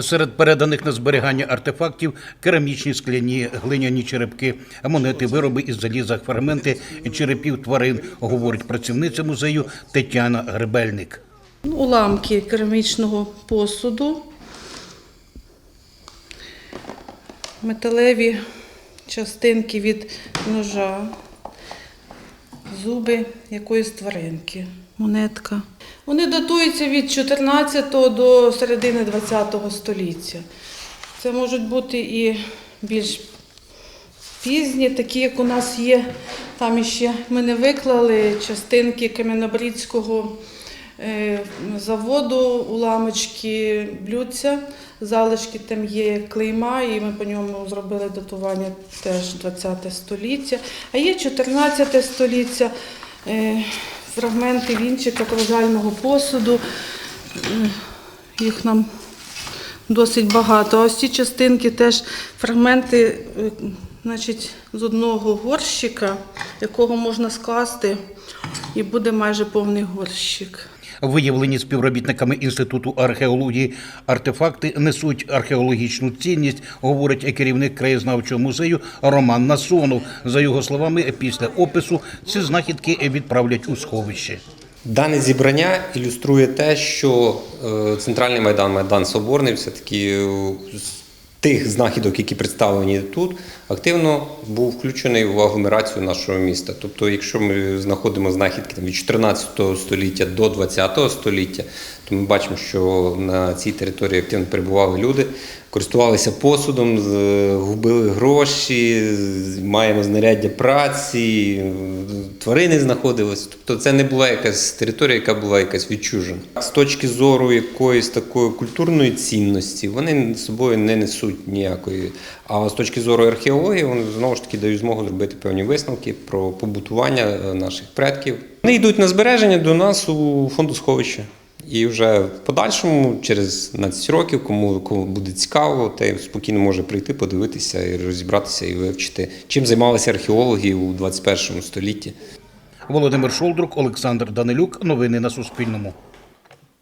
Серед переданих на зберігання артефактів керамічні скляні глиняні черепки, монети, вироби із заліза, фрагменти черепів тварин, говорить працівниця музею Тетяна Гребельник. Уламки керамічного посуду, металеві частинки від ножа, зуби якоїсь тваринки, монетка. Вони датуються від 14 до середини 20 століття. Це можуть бути і більш пізні, такі, як у нас є. Там іще ми не виклали частинки Кам'янобрідського е, заводу, уламочки блюдця, залишки там є клейма, і ми по ньому зробили датування теж 20 століття. А є 14 століття, е, фрагменти вінчика кружального посуду. Е, Їх нам досить багато. А ось ці частинки теж фрагменти е, значить, з одного горщика, якого можна скласти, і буде майже повний горщик. Виявлені співробітниками Інституту археології артефакти несуть археологічну цінність, говорить керівник краєзнавчого музею Роман Насонов. За його словами, після опису ці знахідки відправлять у сховище. Дане зібрання ілюструє те, що е, центральний майдан, майдан Соборний, все-таки е, з тих знахідок, які представлені тут, активно був включений в агломерацію нашого міста. Тобто, якщо ми знаходимо знахідки від 14 століття до 20 століття, то ми бачимо, що на цій території активно перебували люди, користувалися посудом, губили гроші, маємо знаряддя праці, тварини знаходились. Тобто це не була якась територія, яка була якась відчужена. З точки зору якоїсь такої культурної цінності вони з собою не несуть ніякої. А з точки зору археології, вони знову ж таки дають змогу зробити певні висновки про побутування е, наших предків. Вони йдуть на збереження до нас у фондосховище. І вже в подальшому, через 15 років, кому, кому буде цікаво, те спокійно може прийти, подивитися і розібратися і вивчити, чим займалися археологи у 21 столітті. Володимир Шолдрук, Олександр Данилюк. Новини на Суспільному.